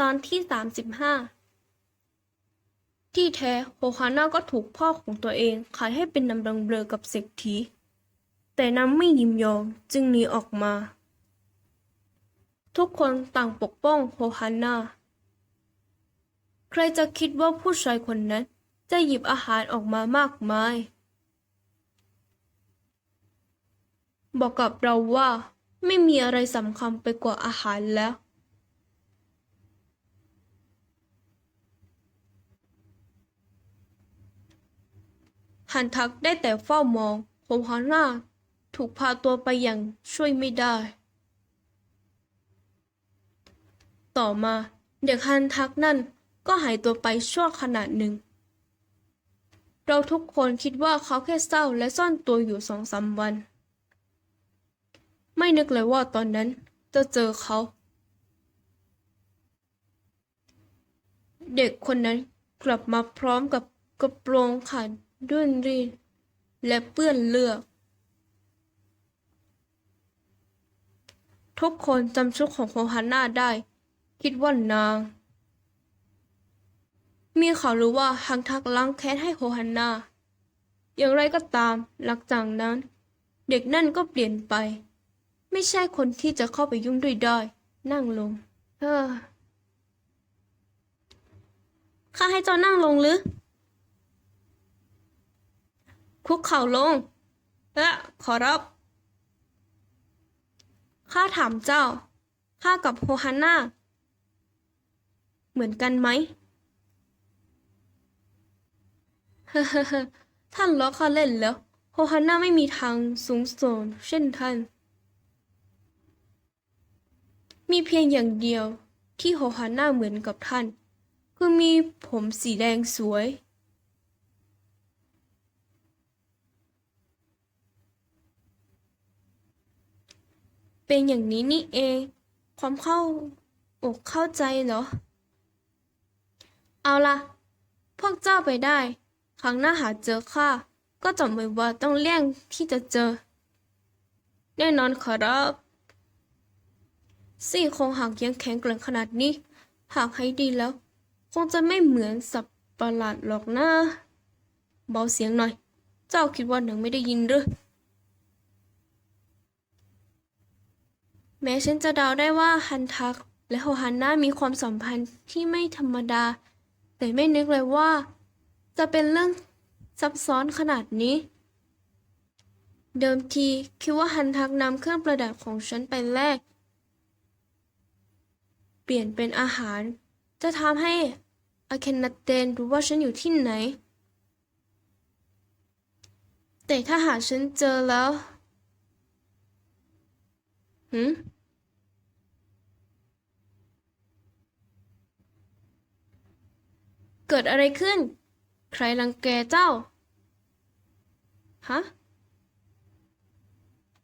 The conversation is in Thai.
ตอนที่สามสิบห้าที่แท้โฮฮาน่าก็ถูกพ่อของตัวเองขายให้เป็นนำรังเบลอกับเศรษฐีแต่นำไม่ยินยอมจึงหนีออกมา ทุกคนต่างปกป้องโฮฮาน่าใครจะคิดว่าผู้ชายคนนั้นจะหยิบอาหารออกมามากมาย บอกกับเราว่าไม่มีอะไรสำคัญไปกว่าอาหารแล้ว ฮันทักได้แต่เฝ้ามองโฮฮาน่าถูกพาตัวไปอย่างช่วยไม่ได้ ต่อมาเด็กฮันทักนั่นก็หายตัวไปชั่วขณะหนึ่ง เราทุกคนคิดว่าเขาแค่เศร้าและซ่อนตัวอยู่สองสามวัน ไม่นึกเลยว่าตอนนั้นจะเจอเขา เด็กคนนั้นกลับมาพร้อมกับกระโปรงขา ดด้นรีนและเปื้อนเลือดทุกคนจำชุดของโฮฮาน่าได้ คิดว่านาง มีข่าวรู้ว่าฮังทักล้างแค้นให้โฮฮันนา อย่างไรก็ตามหลังจากนั้น เด็กนั่นก็เปลี่ยนไป ไม่ใช่คนที่จะเข้าไปยุ่งด้วยได้ นั่งลง เออข้าให้เจ้านั่งลงหรือ คุกเข่าลงเออขอรับ ข้าถามเจ้า ข้ากับโฮฮันนาเหมือนกันไหมเฮ้อๆท่านล้อข้าเล่นแล้ว โฮฮันน่าไม่มีทางสูงส่งเช่นท่าน มีเพียงอย่างเดียวที่โฮฮันน่าเหมือนกับท่าน คือมีผมสีแดงสวย เป็นอย่างนี้นี่เอง ความเข้าอกเข้าใจเหรอ เอาล่ะพวกเจ้าไปได้ ครั้งหน้าหาเจอข้าก็จำไว้ว่าต้องเลี่ยงที่จะเจอ แน่นอนขอรับซี่โครงหากยังแข็งแกร่งขนาดนี้ หากให้ดีแล้ว คงจะไม่เหมือนสับประหลาดหรอกนะ เบาเสียงหน่อย เจ้าคิดว่าหนังไม่ได้ยินหรือ แม้ฉันจะเดาได้ว่าฮันทัก และโฮฮันน่ามีความสัมพันธ์ที่ไม่ธรรมดา แต่ไม่นึกเลยว่า จะเป็นเรื่องซับซ้อนขนาดนี้ เดิมทีคิดว่าฮันทักนำเครื่องประดับของฉันไปแลก เปลี่ยนเป็นอาหาร จะทำให้อาเคนนาเตนรู้ว่าฉันอยู่ที่ไหน แต่ถ้าหากฉันเจอแล้ว หืมเกิดอะไรขึ้น ใครรังแกเจ้า ฮะ